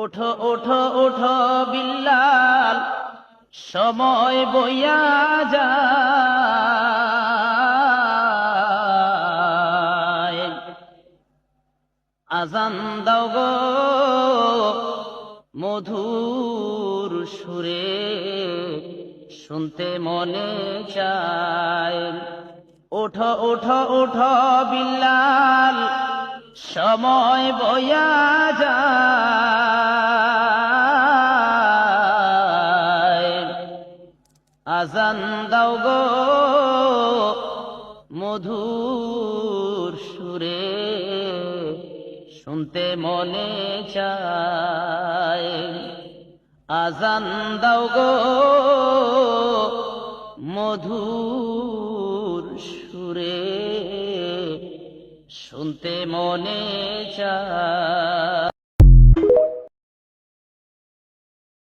ওঠো ওঠো ওঠো বিল্লাল, সময় বইয়া যায়। আজান দাও গো মধুর সুরে, শুনতে মনে চায়। ওঠো ওঠো ওঠো বিল্লাল, সময় বইয়া যায়। আজান দাও গো মধুর সুরে। শুনতে মনে চায়। আজান দাও গো মধুর সুরে। শুনতে মনে চায়।